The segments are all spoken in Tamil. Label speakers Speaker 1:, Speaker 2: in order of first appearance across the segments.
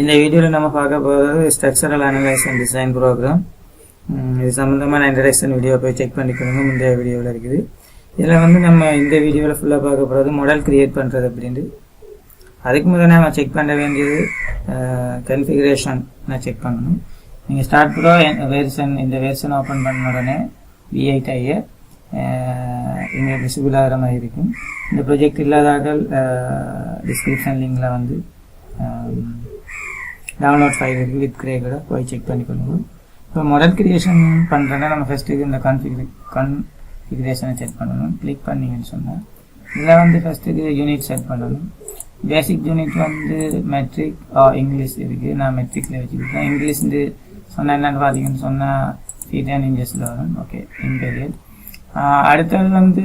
Speaker 1: இந்த வீடியோவில் நம்ம பார்க்க போகிறது structural analysis and design program இது சம்மந்தமான இன்ட்ரடக்ஷன் வீடியோ போய் செக் பண்ணிக்கணுங்க. முந்தைய வீடியோவில் இருக்குது. இதில் வந்து நம்ம இந்த வீடியோவில் ஃபுல்லாக பார்க்க போகிறது மாடல் கிரியேட் பண்ணுறது அப்படின்ட்டு. அதுக்கு முதல்ல நம்ம செக் பண்ண வேண்டியது கன்ஃபிகரேஷன் நான் செக் பண்ணணும். நீங்கள் ஸ்டார்ட் ப்ரோ வேர்ஷன் இந்த வேர்ஷன் ஓப்பன் பண்ண உடனே விஐட் ஐய இங்கே விசிபிள் ஆகிற மாதிரி இருக்கும். இந்த ப்ரொஜெக்ட் இல்லாதார்கள் டிஸ்கிரிப்ஷன் லிங்கில் வந்து டவுன்லோட் ஃபைல் இருக்குது வித் கிரே கூட போய் செக் பண்ணிக்கொள்ளுங்க இப்போ மொடல் கிரியேஷன் பண்ணுறேன்னா நம்ம ஃபஸ்ட்டு இது இந்த கன்ஃபிகரே கன்ஃபிகரேஷனை செட் பண்ணணும். கிளிக் பண்ணிங்கன்னு சொன்னால் இதில் வந்து ஃபஸ்ட்டு இது யூனிட் செட் பண்ணணும். பேசிக் யூனிட் வந்து மெட்ரிக் இங்கிலீஷ் இருக்குது நான் மெட்ரிக்கில் வச்சுருக்கேன் இங்கிலீஷ் வந்து சொன்னால் என்னென்னு பார்த்தீங்கன்னு சொன்னால் ஃபீட் அண்ட் இன்ஜஸில் வரும். ஓகே இம்பீரியல் அடுத்தது வந்து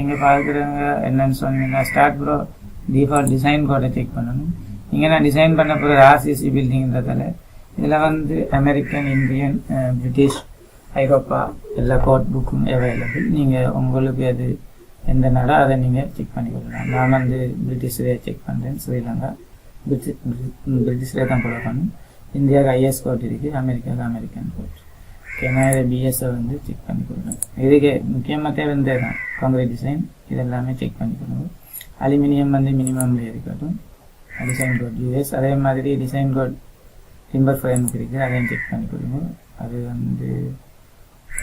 Speaker 1: இங்கே பார்க்குறவங்க என்னென்னு சொன்னீங்கன்னா ஸ்டார்ட் ப்ரோ டிஃபால்ட் டிசைன் கோடை செக் பண்ணணும். இங்கே நான் டிசைன் பண்ண போகிற ஆர்சிசி பில்டிங்கிறதால இதில் வந்து அமெரிக்கன் இந்தியன் பிரிட்டிஷ் ஐரோப்பா எல்லா கோட் புக்கும் அவைலபிள் நீங்கள் உங்களுக்கு அது எந்த நாடோ அதை நீங்கள் செக் பண்ணிக்கொள்ளலாம். நான் வந்து பிரிட்டிஷ்லேயே செக் பண்ணுறேன் ஸ்ரீலங்கா பிரிட்டிஷ் பிரிட்டிஷ்லேயே தான் போட பண்ணும். இந்தியாவுக்கு ஐஎஸ் கோட் இருக்குது அமெரிக்காவுக்கு அமெரிக்கன் கோட் கெனாவில் பிஎஸ்ஐ வந்து செக் பண்ணிக்கொள்கிறேன் இதுக்கு முக்கியமாக தேவை இந்த தான் காங்கிரீட் டிசைன் இதெல்லாமே செக் பண்ணிக்கொள்ளுங்க. அலுமினியம் வந்து மினிமம்ல இருக்கட்டும். டிசைன் கோட் யூஎஸ் அதே மாதிரி டிசைன் கோட் டிம்பர் ஃப்ரேமுக்கு இருக்குது. அதையும் செக் பண்ணி கொடுங்க. அது வந்து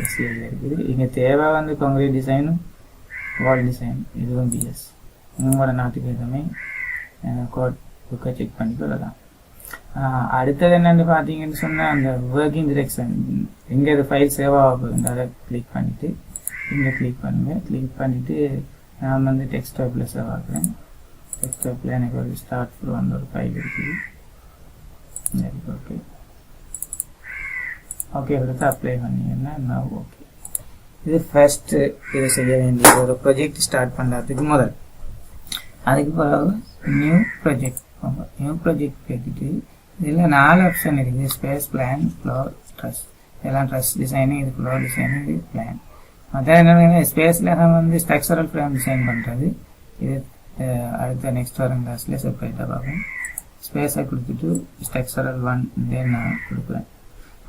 Speaker 1: எஸ்சிஎல் இருக்குது. இங்கே தேவை வந்து காங்கிரீட் டிசைனும் வால் டிசைன் இதுவும் பிஎஸ் உங்களோட நாட்டுக்கு எதுவுமே கோட் புக்கை செக் பண்ணிக்கொள்ளலாம் அடுத்தது என்னென்னு பார்த்தீங்கன்னு சொன்னால் அந்த ஒர்க்கிங் டிரெக்ஷன் எங்கே இது ஃபைல் சேவ் ஆக போகுது அதை கிளிக் பண்ணிவிட்டு இங்கே கிளிக் பண்ணுங்கள் கிளிக் பண்ணிவிட்டு நான் வந்து டெக்ஸ்டாப்பில் சேவ் ஆக்குறேன் டெஸ்க்டாப்பில் எனக்கு ஒரு ஸ்டார்ட் ப்ரோ ஒரு ஃபைல் இருக்குது ஓகே ஓகே கொடுத்து அப்ளை பண்ணிங்கன்னா நான் ஓகே இது ஃபஸ்ட்டு இது செய்ய வேண்டிய ஒரு ப்ரொஜெக்ட் ஸ்டார்ட் பண்ணுறதுக்கு முதல். அதுக்கு பிறகு நியூ ப்ரொஜெக்ட் நியூ ப்ரொஜெக்ட் கேட்டுட்டு இதில் நாலு ஆப்ஷன் இருக்குது. ஸ்பேஸ் பிளான் ஃப்ளோர் ட்ரெஸ் இதெல்லாம் ட்ரெஸ் டிசைனிங் இது ஃப்ளோர் டிசைனிங் இது பிளான் மற்ற என்ன ஸ்பேஸில் வந்து ஸ்ட்ரக்சரல் ஃப்ரேம் டிசைன் பண்ணுறது இது அடுத்த நெக்ஸ்ட் வரும் கிளாஸில் செப்பரேட்டாக பார்ப்போம். ஸ்பேஸை கொடுத்துட்டு ஸ்ட்ரக்சரல் ஒன் தென் நான் கொடுக்குறேன்.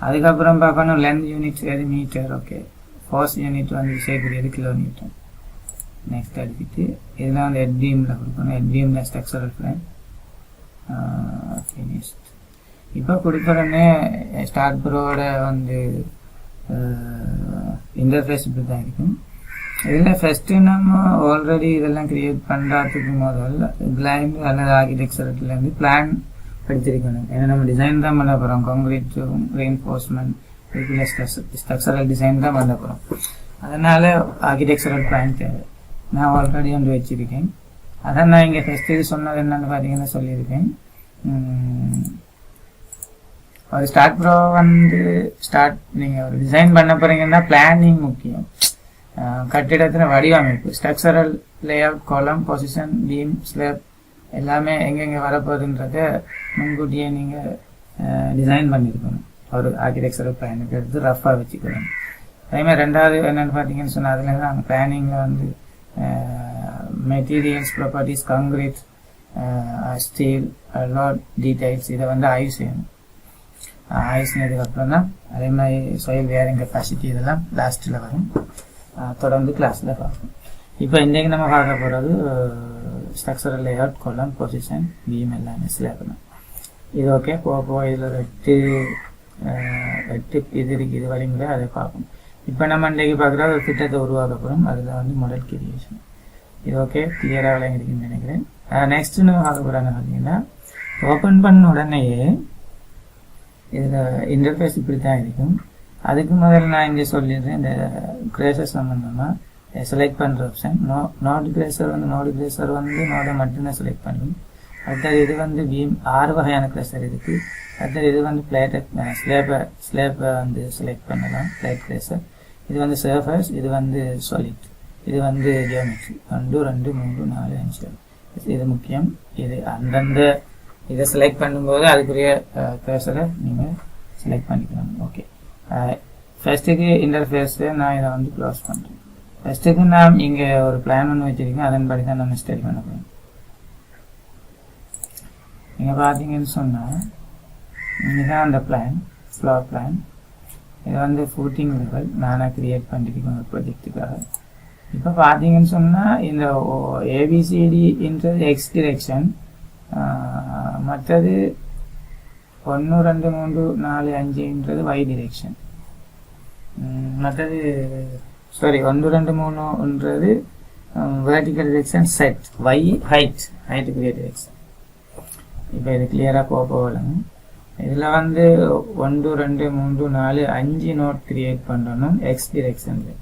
Speaker 1: அதுக்கப்புறம் பார்க்கணும் லென்த் யூனிட் எது மீட்டர் ஓகே ஃபோர்ஸ் யூனிட் வந்து செய்யக்கூடியது கிலோ மீட்டர் நெக்ஸ்ட் அடிச்சுட்டு இதெல்லாம் வந்து ஹெட் பீமில் கொடுக்கணும். ஹெட் பீமில் ஸ்ட்ரக்சரல் ஃப்ரேம் ஃபினிஷ்ட் இப்போ கொடுக்குறோன்னே ஸ்டார்ட் ப்ரோட வந்து இன்டர்ஃபேஸ் இப்படி தான் இருக்கும். இதில் ஃபஸ்ட்டு நம்ம ஆல்ரெடி இதெல்லாம் கிரியேட் பண்ணுறதுக்கு முதல்ல கிளைண்ட் அல்லது ஆர்கிடெக்சர்லேருந்து பிளான் படிச்சிருக்கணும். ஏன்னா நம்ம டிசைன் தான் பண்ண போகிறோம் காங்கிரீட் ரெயின்ஃபோர்ஸ்மெண்ட் இதுக்குள்ள ஸ்ட்ரக்சரல் டிசைன் தான் பண்ண போகிறோம் அதனால் ஆர்கிடெக்சரல் பிளான் தேவை. நான் ஆல்ரெடி ஒன்று வச்சுருக்கேன். அதான் நான் இங்கே ஃபஸ்ட்டு இது சொன்னது என்னென்னு பார்த்தீங்கன்னா சொல்லியிருக்கேன். ஒரு ஸ்டார்ட் ப்ரோ வந்து ஸ்டார்ட் நீங்கள் ஒரு டிசைன் பண்ண போகிறீங்கன்னா பிளானிங் முக்கியம். கட்டிடத்தின் வடிவமைப்பு. Structural layout column position beam slab எல்லாமே எங்கெங்கே வரப்போகுதுன்றத முன்கூட்டியே நீங்கள் டிசைன் பண்ணியிருக்கணும் ஒரு ஆர்கிடெக்சரல் பிளானுக்கு எடுத்து ரஃப்பாக வச்சுக்கணும். அதேமாதிரி ரெண்டாவது என்னென்னு பார்த்தீங்கன்னு சொன்னால் அதில் தான் பிளானிங்கில் வந்து materials properties concrete steel load details இதை வந்து ஆய்வு செய்யணும். ஆய்வு செஞ்சதுக்கப்புறம் தான் அதே மாதிரி சொயில் வேரிங் கெப்பாசிட்டி இதெல்லாம் லாஸ்ட்டில் வரும். தொடர்ந்து கிளாஸில் பார்ப்போம் இப்போ இன்றைக்கு நம்ம பார்க்க போகிறது structural layout column position beam எல்லாமே சிலேபணும் இது ஓகே போக போக இதில் ஒரு எட்டு எட்டு இது இருக்குது இது வழிமுறை அதை பார்ப்போம் இப்போ நம்ம இன்றைக்கு பார்க்குற ஒரு திட்டத்தை உருவாக்க போகிறோம் அதில் வந்து மாடல் கிரியேஷன் இது ஓகே கிளியராக விளங்கிருக்குன்னு நினைக்கிறேன் நெக்ஸ்ட்டு நம்ம பார்க்க போகிறாங்க பார்த்தீங்கன்னா ஓப்பன் பண்ண உடனேயே இதில் இன்டர்ஃபேஸ் இப்படி தான் இருக்கும் அதுக்கு முதல்ல நான் இங்கே சொல்லிடுறேன் இந்த கிரேசர் சம்மந்தமாக செலக்ட் பண்ணுற ஆப்ஷன் நோ நோட் கிரேசர் வந்து நோடு கிரேசர் வந்து நோடை மட்டும்தான் செலக்ட் பண்ணும். அடுத்தது இது வந்து பீம் ஆறு வகையான கிரேசர் இருக்குது அடுத்தது இது வந்து பிளேட்டை ஸ்லேப்பை ஸ்லேப்பை வந்து செலக்ட் பண்ணலாம் பிளேட் கிரேசர் இது வந்து சர்ஃபஸ் இது வந்து சாலிட் இது வந்து ஜியோமெட்ரி ரெண்டு ரெண்டு மூன்று நாலு அஞ்சு. இது முக்கியம். இது அந்தந்த இதை செலக்ட் பண்ணும்போது அதுக்குரிய கிரேசரை நீங்கள் செலக்ட் பண்ணிக்கலாம். ஓகே ஃபஸ்ட்டுக்கு இன்டர்ஃபேஸு நான் இதை வந்து க்ளோஸ் பண்ணுறேன் ஃபஸ்ட்டுக்கு நான் இங்கே ஒரு பிளான் ஒன்று வச்சுருக்கேன். அதன்படி தான் நம்ம ஸ்டடி பண்ண போகிறோம் நீங்கள் பார்த்தீங்கன்னு சொன்னால் இதுதான் அந்த பிளான் ஃப்ளோர் பிளான் இது வந்து ஃபூட்டிங் லெவல் நானாக க்ரியேட் பண்ணிருக்கேன் ஒரு ப்ரொஜெக்ட்டுக்காக இப்போ பார்த்தீங்கன்னு சொன்னால் இந்த ஏபிசிடின்றது எக்ஸ் டிரெக்ஷன் மற்றது ஒன்று ரெண்டு மூன்று நாலு அஞ்சுன்றது வை டிரெக்ஷன் மற்றது சாரி ஒன்று ரெண்டு மூணுன்றது vertical direction set Y height ஹைட்டுக்குரிய direction இப்போ இது கிளியராக போக போகலாம் இதில் வந்து ஒன்று ரெண்டு மூன்று நாலு அஞ்சு நோட் கிரியேட் பண்ணணும். எக்ஸ் டிரெக்ஷனில்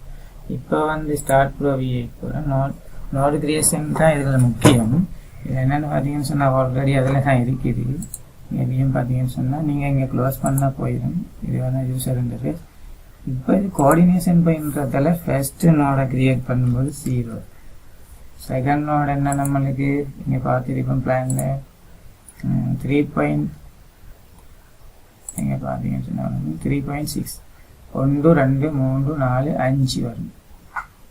Speaker 1: இப்போ வந்து ஸ்டார்ட் ப்ரோ வி எயிட் போகிறேன் நோட் நோட் கிரியேஷன் தான் இதில் முக்கியம். இது என்னென்னு பார்த்தீங்கன்னு சொன்னால் ஆல்ரெடி அதில் தான் இருக்குது. எப்படியும் பார்த்தீங்கன்னு சொன்னால் நீங்கள் இங்கே க்ளோஸ் பண்ணால் போயிடும் இது வந்து யூஸர் இன்டர்ஃபேஸ் இப்போ இது கோஆர்டினேஷன் பைன்றதால ஃபஸ்ட்டு நோடை கிரியேட் பண்ணும்போது ஜீரோ செகண்ட் நோட் என்ன நம்மளுக்கு? இங்கே பார்த்துருப்போம் பிளானில் த்ரீ பாயிண்ட் நீங்கள் பார்த்தீங்கன்னு சொன்னால் த்ரீ பாயிண்ட் சிக்ஸ் ஒன்று ரெண்டு மூன்று நாலு அஞ்சு வரும்.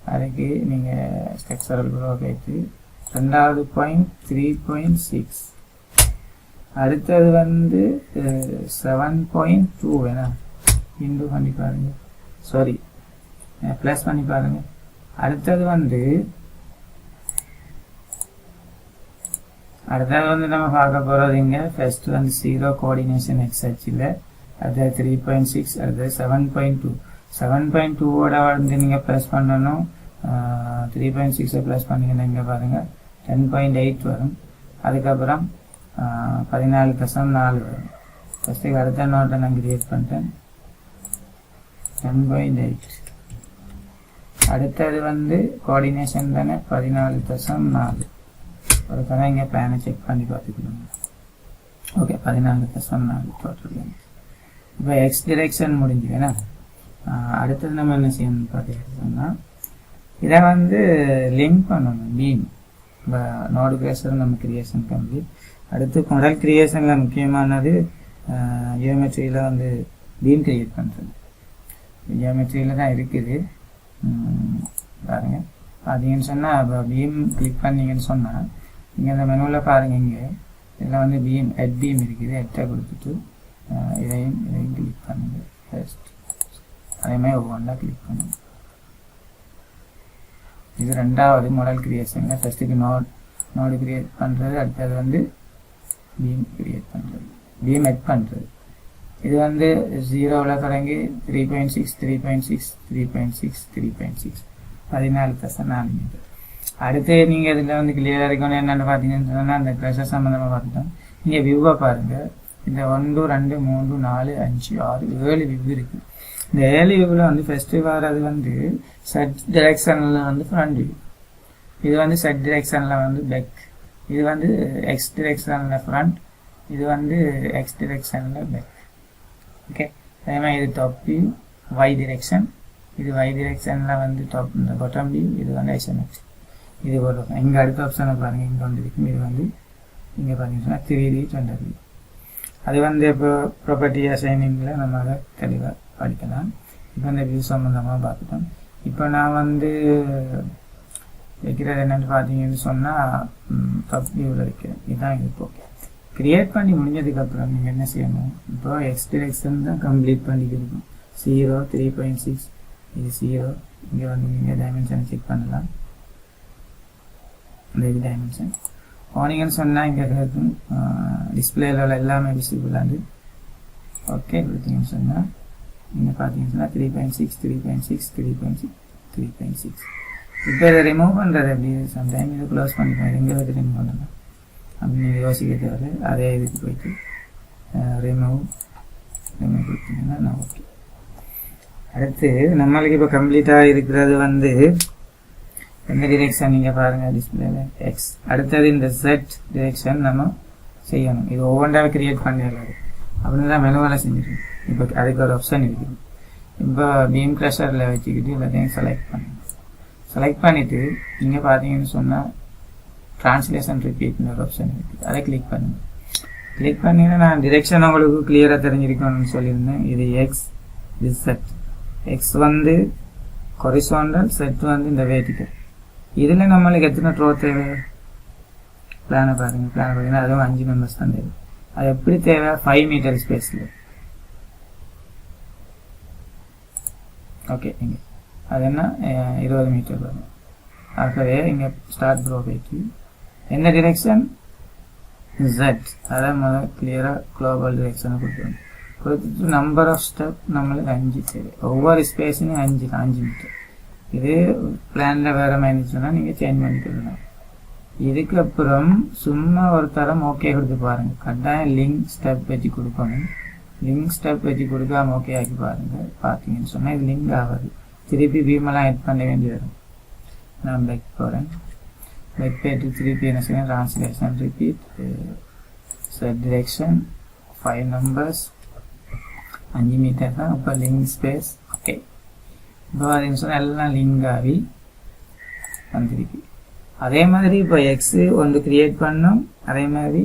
Speaker 1: அதுக்கு நீங்கள் ஸ்ட்ரக்சரல் குரோ வைத்து ரெண்டாவது பாயிண்ட் த்ரீ பாயிண்ட் சிக்ஸ் அடுத்தது வந்து செவன் பாயிண்ட் டூ வேணா. இன்டூ பண்ணி பாருங்க. சாரி ப்ளஸ் பண்ணி பாருங்க. அடுத்தது வந்து அடுத்தது வந்து நம்ம பார்க்க போகிறது இங்கே ஃபர்ஸ்ட் வந்து ஜீரோ கோஆர்டினேஷன் எக்ஸ் ஹெச்சில் அடுத்தது த்ரீ பாயிண்ட் சிக்ஸ் அடுத்தது seven point two seven point டூவோட வந்து நீங்கள் ப்ளஸ் பண்ணணும். த்ரீ பாயிண்ட் சிக்ஸை ப்ளஸ் பண்ணிங்கன்னா இங்கே பாருங்கள் டென் பாயிண்ட் எயிட் வரும். அதுக்கப்புறம் பதினாலு தசம் நாலு. வரும் ஃபஸ்ட்டு அடுத்த நோட்டை நான் கிரியேட் பண்ணிட்டேன். டென் பை எயிட் அடுத்தது வந்து கோஆர்டினேஷன் தானே? பதினாலு தசம் நாலு. ஒரு தடவை இங்கே பிளானை செக் பண்ணி பார்த்துக்கணும். ஓகே பதினாலு தசம் நாலு டோட்டல் இப்போ எக்ஸ் டிரெக்ஷன் முடிஞ்சு வேணா அடுத்தது நம்ம என்ன செய்யணும் சொன்னால் இதை வந்து லிங்க் பண்ணணும் பீம் இப்போ நோடு கிரேசர் நம்ம கிரியேஷன் கம்ப்ளீட் அடுத்து மாடல் கிரியேஷனில் முக்கியமானது ஜியோமெட்ரியில் வந்து பீம் கிரியேட் பண்ணுறது ஜியோமெட்ரியில் தான் இருக்குது. பாருங்கள் பார்த்தீங்கன்னு சொன்னால் இப்போ பீம் கிளிக் பண்ணீங்கன்னு சொன்னால் நீங்கள் இந்த மெனுவில் பாருங்கள் இங்கே. இதில் வந்து பீம் ஹெட் பீம் இருக்குது. ஹெட்டை கொடுத்துட்டு இதையும் இதையும் கிளிக் பண்ணுங்கள் ஃபர்ஸ்ட் அதே மாதிரி ஒவ்வொன்றா கிளிக் பண்ணுங்கள் இது ரெண்டாவது மாடல் கிரியேஷனில் ஃபஸ்ட்டுக்கு நோட் நோடு கிரியேட் பண்ணுறது அடுத்தது வந்து பீம் கிரியேட் பண்ணுறது பீம் எட் பண்ணுறது இது வந்து ஜீரோவில் தொடங்கி three point six three point six three point six three point six பதினாலு தசம் நாலு மீட்டர் அடுத்து நீங்கள் இதில் வந்து கிளியராக இருக்கணும் என்னென்னு பார்த்தீங்கன்னு சொன்னால் அந்த ப்ரெஷர் சம்மந்தமாக பார்த்துட்டோம். நீங்கள் வியூவை பாருங்கள் இந்த ஒன்று ரெண்டு மூன்று நாலு அஞ்சு ஆறு ஏழு வியூ இருக்குது இந்த ஏழு வியூவில் வந்து ஃபஸ்ட்டு வர்றது வந்து செட் டிரெக்ஷனில் வந்து ஃப்ரண்ட் வியூ இது வந்து செட் டிரெக்ஷனில் வந்து பேக் இது வந்து எக்ஸ் டிரெக்ஷனில் ஃப்ரண்ட் இது வந்து எக்ஸ் டிரெக்ஷனில் பேக் ஓகே அதே மாதிரி இது டாப் வியூ ஒய் டிரெக்ஷன் இது ஒய் டிரெக்ஷனில் வந்து டாப் இந்த பாட்டம் வியூ இது வந்து ஐசோமெட்ரிக் இது ஒரு இங்கே அடுத்த ஆப்ஷனை பாருங்கள் இங்கே வந்து இருக்கும் இது வந்து இங்கே பார்த்தீங்கன்னா த்ரீ டி டுவெண்ட்டி வியூ அது வந்து இப்போ ப்ராப்பர்ட்டி அசைனிங்கில் நம்ம அதை தெளிவாக படிக்கலாம். இப்போ இந்த வியூ சம்மந்தமாக பார்த்துட்டோம். இப்போ நான் வந்து வைக்கிறது என்னென்னு பார்த்தீங்கன்னு சொன்னால் டாப் வியூவில் வைக்கிறேன் இதுதான் இப்போ. கிரியேட் பண்ணி முடிஞ்சதுக்கப்புறம் நீங்கள் என்ன செய்யணும்? இப்போ எக்ஸ் டிரெக்ஷன் தான் கம்ப்ளீட் பண்ணிக்கிருக்கோம் ஜீரோ த்ரீ பாயிண்ட் சிக்ஸ் இது ஜீரோ இங்கே வந்து நீங்கள் டைமென்ஷனை செக் பண்ணலாம். இந்த இது டைமென்ஷன் போனீங்கன்னு சொன்னால் இங்கே இருக்கும் டிஸ்பிளேல உள்ள எல்லாமே விசிபிளாண்டு ஓகே கொடுத்தீங்கன்னு சொன்னால் நீங்கள் பார்த்தீங்கன்னு சொன்னால் three point six three point six three point six three point six இப்போ இதை ரிமூவ் பண்ணுறது எப்படி? சம்டைம் இதை க்ளோஸ் பண்ணிக்கலாம் எங்கே வச்சு ரிமூவ் பண்ணலாம் அப்படின்னு யோசிக்க தேவை அதே இதுக்கு போயிட்டு ரிமூவ் ரிமூவ் கொடுத்தீங்கன்னா நான் ஓகே அடுத்து நம்மளுக்கு இப்போ கம்ப்ளீட்டாக இருக்கிறது வந்து எந்த டிரெக்ஷன் நீங்கள் பாருங்கள் டிஸ்பிளேல எக்ஸ் அடுத்தது இந்த செட் டிரெக்ஷன் நம்ம செய்யணும். இது ஒவ்வொன்றாவே கிரியேட் பண்ணிடலாம் அப்படின்னு தான் மெனுவால் செஞ்சுருக்கோம். இப்போ அதுக்கு ஒரு ஆப்ஷன் இருக்குது. இப்போ பீம் க்ரஷரில் வச்சுக்கிட்டு எல்லாத்தையும் செலக்ட் பண்ணணும். செலக்ட் பண்ணிவிட்டு நீங்கள் பார்த்தீங்கன்னு சொன்னால் ட்ரான்ஸ்லேஷன் ரிப்பீட்னு ஒரு ஆப்ஷன் இருக்குது அதை கிளிக் பண்ணுங்கள் கிளிக் பண்ணிங்கன்னா நான் டிரெக்ஷன் உங்களுக்கு கிளியராக தெரிஞ்சிருக்கணும்னு சொல்லியிருந்தேன். இது எக்ஸ் இது செட் எக்ஸ் வந்து கொரிசோண்டல் செட் வந்து இந்த வேட்டிக்கல் இதில் நம்மளுக்கு எத்தனை ட்ரோ தேவை? பிளானை பாருங்கள் பிளானை பார்த்தீங்கன்னா அதுவும் அஞ்சு மெம்பர்ஸ் தான் தேவை. அது எப்படி தேவை? ஃபைவ் மீட்டர் ஸ்பேஸில் ஓகே நீங்கள் அது என்ன? இருபது மீட்டர் வரும். ஆகவே இங்கே ஸ்டார்ட் ப்ரோ என்ன டிரெக்ஷன் ஜெட் அதை முதல்ல கிளியராக குளோபல் டிரெக்ஷனை கொடுத்துருவோம் கொடுத்துட்டு நம்பர் ஆஃப் ஸ்டெப் நம்மளுக்கு அஞ்சு சரி ஒவ்வொரு ஸ்பேஸுமே அஞ்சு அஞ்சு மீட்டர் இது பிளானில் வேறு மாதிரி சொன்னால் நீங்கள் சேஞ்ச் பண்ணிக்கலாம் இதுக்கப்புறம் சும்மா ஒரு தரம் ஓகே கொடுத்து பாருங்க. கட்டாயம் லிங்க் ஸ்டெப் வச்சு கொடுக்கணும். லிங்க் ஸ்டெப் வச்சு கொடுக்காம ஓகே ஆக்கி பாருங்கள் பார்த்தீங்கன்னு சொன்னால் இது லிங்க் ஆகாது. திருப்பி பீமெல்லாம் ஆட் பண்ண வேண்டி வரும். நான் பேக் போகிறேன் பேக் போயிட்டு திருப்பி என்ன செய்யணும் translation repeat set direction five numbers அஞ்சு மீட்டர் தான். இப்போ லிங்க் ஸ்பேஸ் ஓகே இப்போ பார்த்தீங்கன்னு சொன்னால் எல்லாம் லிங்க் ஆகி வந்திருக்கு. அதே மாதிரி இப்போ எக்ஸ் ஒன்று கிரியேட் பண்ணோம். அதே மாதிரி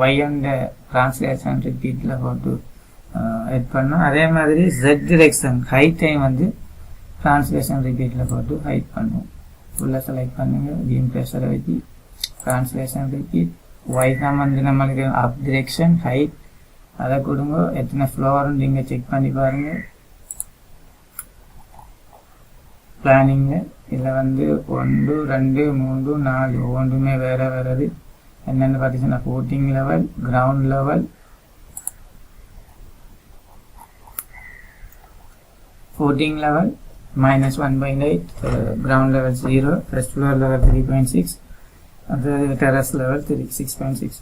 Speaker 1: ஒய் அந்த ட்ரான்ஸ்லேஷன் ரிப்பீட்டில் போட்டு uh, எட் பண்ணோம். அதே மாதிரி ஜெட் டிரெக்ஷன் ஹை டைம் வந்து ட்ரான்ஸ்லேஷன் ரிப்பீட்டில் போட்டு ஹைட் பண்ணுவோம். ஃபுல்லாக செலக்ட் பண்ணுங்கள் கேம் ப்ரெஷரை வச்சு ட்ரான்ஸ்லேஷன் ரிப்பீட் ஒய் தான் வந்து நம்மளுக்கு அப் டிரெக்ஷன் ஹைட் அதை கொடுங்க. எத்தனை ஃப்ளோர்னு நீங்கள் செக் பண்ணி பாருங்கள் பிளானிங்கு இதில் வந்து ஒன்று ரெண்டு மூன்று நாலு ஒவ்வொன்றுமே வேறு வேறது என்னென்னு பார்த்தீங்கன்னா footing level ground level footing level minus one point eight ground level zero first floor level three point six அது terrace level three six point six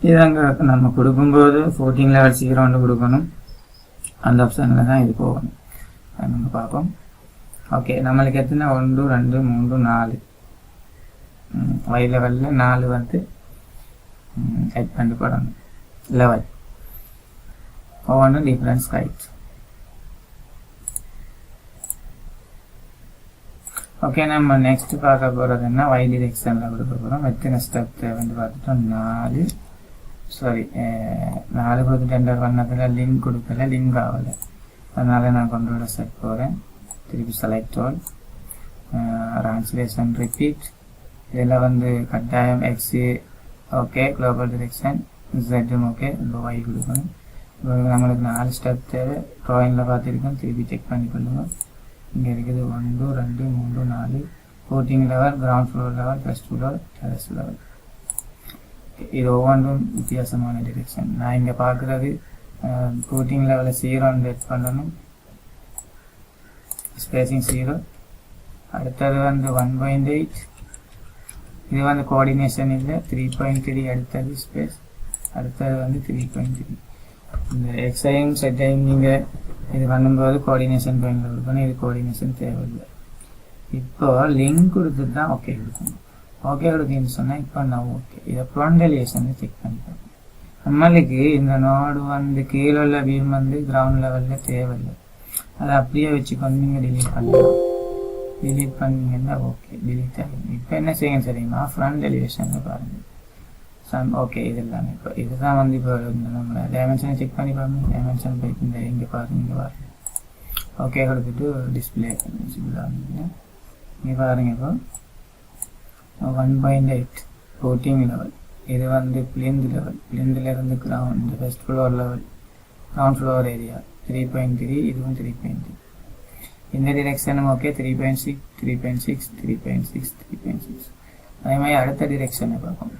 Speaker 1: இது அங்கே நம்ம கொடுக்கும்போது ஃபோர்டீன் லெவல் சீரோன்னு கொடுக்கணும் அந்த ஆப்ஷனில் தான் இது போகணும் அது நம்ம பார்ப்போம் ஓகே நம்மளுக்கு எத்தனை ஒன்று ரெண்டு மூன்று நாலு ஒய் லெவலில் நாலு வந்து ஹைட் பண்ணிட்டு போடணும் லெவல் ஒவ்வொன்றும் டிஃப்ரென்ஸ் ஹைட் ஓகே நம்ம நெக்ஸ்ட் பார்க்க போகிறதுன்னா ஒய் டிரெக்ஷனில் கொடுக்க போகிறோம் எத்தனை ஸ்டெப் தேவைன்னு பார்த்துட்டோம். நாலு. சாரி நாலு கொடுத்து டெண்டர் பண்ணதில் லிங்க் கொடுக்கல லிங்க் ஆகலை. அதனால் நான் கொண்டு செட் போகிறேன் திருப்பி செலக்ட் ஆல் ட்ரான்ஸ்லேஷன் ரிப்பீட் இதில் வந்து கட்டாயம் எக்ஸு ஓகே குளோபல் டிரெக்ஷன் ஜெட்டும் ஓகே இப்போ ஒய் கொடுக்கணும். இப்போ நம்மளுக்கு நாலு ஸ்டெப் தேவை. ட்ராயிங்கில் பார்த்துருக்கோம். திருப்பி செக் பண்ணி கொள்ளுங்கள் இங்கே இருக்குது ஒன்று ரெண்டு மூணு நாலு. Fourteen level ground floor level plus two level terrace level இது ஒவ்வொன்றும் வித்தியாசமான டிரெக்ஷன் நான் இங்கே பார்க்குறது ஃபோர்டீன் லெவலில் ஜீரோன்னு ரெட் பண்ணணும். ஸ்பேசிங் ஜீரோ அடுத்தது வந்து ஒன் பாயிண்ட் எயிட் இது வந்து கோஆர்டினேஷன் இல்லை. த்ரீ பாயிண்ட் த்ரீ அடுத்தது ஸ்பேஸ் அடுத்தது வந்து த்ரீ பாயிண்ட் த்ரீ இந்த எக்ஸையும் செட்டையும் நீங்கள் இது பண்ணும்போது கோஆர்டினேஷன் பாயிண்ட் கொடுக்கணும் இது கோஆர்டினேஷன் தேவையில்லை. இப்போ லிங்க் கொடுத்துட்டு தான் ஓகே கொடுக்கணும். ஓகே கொடுக்குன்னு சொன்னால் இப்போ நான் ஓகே இதை ப்ரொண்டலியேஷன் செக் பண்ணிப்பேன் நம்மளுக்கு இந்த நோடு வந்து கீழே உள்ள பீம் வந்து கிரவுண்ட் லெவலில் தேவையில்லை. அதை அப்படியே வச்சுக்கொண்டு நீங்கள் டிலீட் பண்ணலாம். டிலீட் பண்ணீங்கன்னா ஓகே டிலீட் ஆகும் இப்போ என்ன செய்யுங்க தெரியுமா? ஃப்ரண்ட் எலிவேஷனில் பாருங்கள் சம் ஓகே இது எல்லாமே இப்போ இதுதான் வந்து இப்போ இந்த நம்ம டைமென்ஷனை செக் பண்ணி பாருங்க. டைமென்ஷன் போயிட்டு இந்த இங்கே பாருங்க இங்கே பாருங்க. ஓகே கொடுத்துட்டு டிஸ்பிளே இங்கே பாருங்க இப்போ. One point eight fourteen level இது வந்து plinth level பிளிந்துலேருந்து ground first floor level ground floor area three point three இதுவும் த்ரீ பாயிண்ட் த்ரீ இந்த டிரெக்ஷனும் okay three point six three point six three point six three point six அதே மாதிரி அடுத்த டிரெக்ஷனை பார்ப்போம்.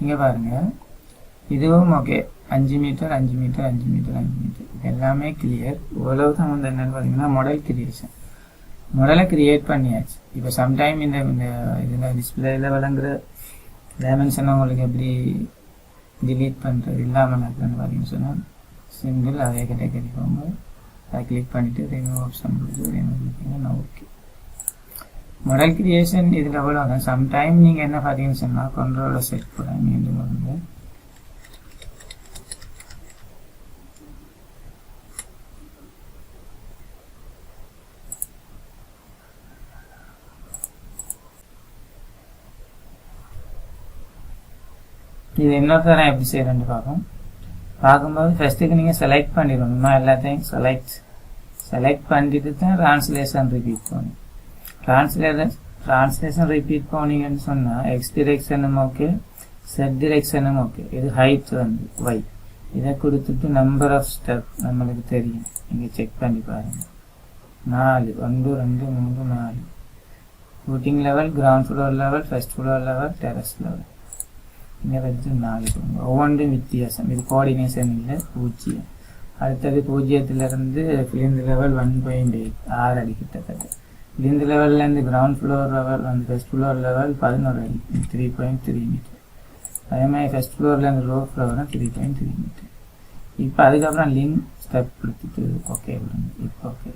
Speaker 1: இங்கே பாருங்கள் இதுவும் ஓகே அஞ்சு மீட்டர் அஞ்சு மீட்டர் அஞ்சு மீட்டர் அஞ்சு மீட்டர் இது எல்லாமே கிளியர் ஓரளவு தான் வந்து என்னன்னு பார்த்தீங்கன்னா மாடல் கிரியேஷன் மாடலை கிரியேட் பண்ணியாச்சு. இப்போ சம்டைம் இந்த இந்த இதில் டிஸ்பிளேயில் வழங்குற டைமென்ஷனை உங்களுக்கு எப்படி டிலீட் பண்ணுறது இல்லாமல் இருக்குன்னு பார்த்தீங்கன்னு சொன்னால் சிங்கிள் அதே கேட்டகரி போங்க அதை கிளிக் பண்ணிவிட்டு ரெனியூ ஆப்ஷன் கொடுத்து ரெனியூ பண்ணிங்கன்னா ஓகே மாடல் கிரியேஷன் இதில் எவ்வளோ தான் சம்டைம் நீங்கள் என்ன பார்த்தீங்கன்னு சொன்னால் கண்ட்ரோலில் செட் கூட மீண்டும் வந்து இது இன்னொரு தரம் எப்படி செய்யறேன்னு பார்ப்போம். பார்க்கும்போது ஃபஸ்ட்டுக்கு நீங்கள் செலக்ட் பண்ணிடணுமா. எல்லாத்தையும் செலக்ட் செலக்ட் பண்ணிட்டு தான் ட்ரான்ஸ்லேஷன் ரிப்பீட் பண்ணும் ட்ரான்ஸ்லேஷன் ரிப்பீட் போனீங்கன்னு சொன்னால் எக்ஸ் டிரெக்ஷனும் ஓகே செட் டிரெக்ஷனும் ஓகே இது ஹைட் வந்து ஒய் இதை கொடுத்துட்டு நம்பர் ஆஃப் ஸ்டெப் நம்மளுக்கு தெரியும். இங்கே செக் பண்ணி பாருங்கள் நாலு ஒன்று ரெண்டு மூணு நாலு. Footing level ground floor level first floor level terrace level இங்கே வச்சு நாலு போங்க ஒவ்வொன்றும் வித்தியாசம். இது கோஆர்டினேஷன் இல்லை பூஜ்ஜியம். அடுத்தது பூஜ்ஜியத்திலிருந்து plinth level one point eight ஆறு அடி கிட்டத்தட்ட லெவல்லேருந்து கிரவுண்ட் ஃப்ளோர் லெவல் வந்து ஃபஸ்ட் ஃப்ளோர் லெவல் பதினோரு த்ரீ பாயிண்ட் த்ரீ மீட்டர் அதே மாதிரி ஃபஸ்ட் ஃப்ளோர்லேருந்து ரோ ஃப்ளோர்னா த்ரீ பாயிண்ட் த்ரீ மீட்டர் இப்போ அதுக்கப்புறம் லிங்க் ஸ்டெப் கொடுத்துட்டு ஓகே விடுங்க. இப்போ ஓகே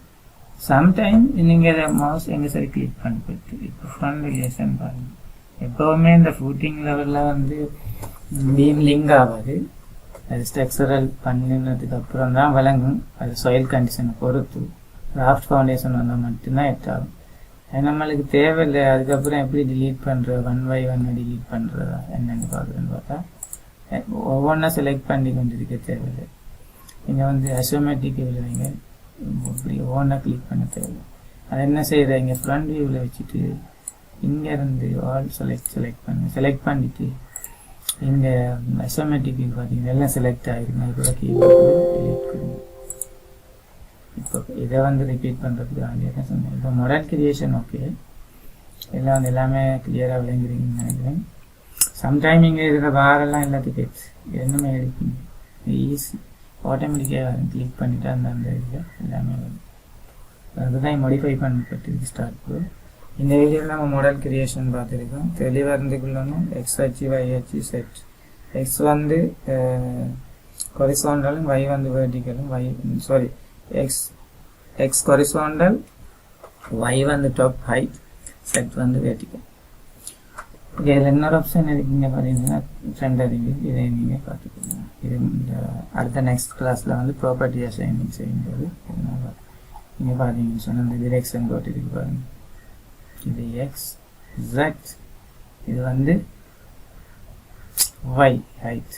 Speaker 1: சம்டைம் நீங்கள் இதை மவுஸ் எங்கே சரி கிளிக் பண்ணி போயிட்டு இப்போ ஃப்ரண்ட் ரிலேஷன் பாருங்கள் எப்போவுமே இந்த ஃபூட்டிங் லெவலில் வந்து பீம் லிங்க் ஆகாது. அது ஸ்ட்ரக்சரல் பண்ணினதுக்கு அப்புறம் தான் விளங்கும். அது soil கண்டிஷனை பொறுத்து. ராஃப்ட் ஃபவுண்டேஷன் வந்தால் மட்டும்தான் எட்டாகும். ஆகும் அது நம்மளுக்கு தேவையில்லை அதுக்கப்புறம் எப்படி டிலீட் பண்ணுறது ஒன் பை ஒன் டிலீட் பண்ணுறதா என்னென்னு பார்க்குறேன்னு பார்த்தா ஒவ்வொன்றா செலக்ட் பண்ணி கொண்டிருக்க தேவையில்லை. நீங்கள் வந்து அசோமேட்டிக் விழுவீங்க இப்படி ஒவ்வொன்றா கிளிக் பண்ண தேவையில்லை. அது என்ன செய்கிற இங்கே ஃப்ரண்ட் வியூவில் வச்சுட்டு இங்கே இருந்து ஆல் செலக்ட் செலக்ட் பண்ணு. செலக்ட் பண்ணிட்டு இங்கே அசோமேட்டிக் பார்த்தீங்கன்னா எல்லாம் செலக்ட் ஆகிருக்கும் அது கூட கீபோர்டு டிலீட் கொடுங்க இதை வந்து ரிப்பீட் பண்ணுறதுக்கு வேண்டிய சொன்னேன் இப்போ மொடல் கிரியேஷன் ஓகே எல்லாம் வந்து எல்லாமே கிளியராக விளங்குறீங்கன்னு நினைக்கிறேன். சம்டைம் இங்கே இருக்கிற பாரெல்லாம் எல்லாத்துக்கும் எக்ஸ் என்னமே எடுப்பீங்க ஈஸி ஆட்டோமேட்டிக்காக வரும் கிளிக் பண்ணிவிட்டு அந்த அந்த இதில் எல்லாமே வரும். அதுதான் மாடிஃபை பண்ணப்பட்டிருக்கு ஸ்டார்ட் ப்ரோ இந்த வீடியோவில் நம்ம மாடல் கிரியேஷன் பார்த்துருக்கோம். தெளிவாக இருந்துக்குள்ளணும். எக்ஸ் ஹச்சு ஒய் ஹச்சு செட் எக்ஸ் வந்து கொரிசாண்டலும் வை வந்து வெர்டிக்கலும் y sorry X X horizontal y வந்து டாப் ஹைட் z வந்து வெர்டிக்கல் இதில் இன்னொரு ஆப்ஷன் இருக்கீங்க பார்த்தீங்கன்னா ஃப்ரெண்டாக அறிவு இதை நீங்கள் பார்த்துக்கலாம் இது இந்த அடுத்த நெக்ஸ்ட் கிளாஸில் வந்து ப்ராப்பர்ட்டி அசைனிங் செய்யும்போது நீங்கள் பார்த்தீங்கன்னு சொன்னால் இந்த டிரெக்ஷன் கோட் இருக்கு பாருங்க. இது எக்ஸ் ஜெட் இது வந்து y ஹைட்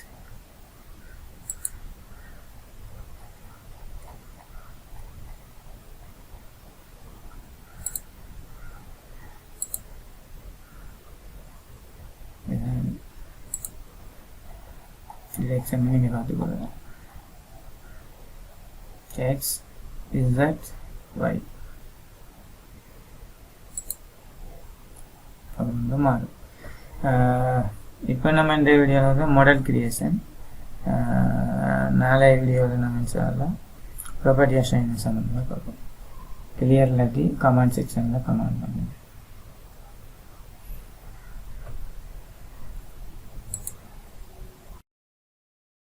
Speaker 1: டிரெக்ஷன் நீங்கள் பார்த்துக்கொள்ளலாம் எக்ஸ் இசட் ஒய் வந்து மாறும் இப்போ நம்ம இந்த வீடியோவில் வந்து மாடல் கிரியேஷன் நாளைய வீடியோவில் நம்ம சொல்லலாம்? ப்ராப்பர்ட்டி அசைன்மெண்ட் சம்மந்தமாக பார்ப்போம். கிளியர் இல்லாட்டி கமெண்ட் செக்ஷனில் கமெண்ட் பண்ணுங்கள்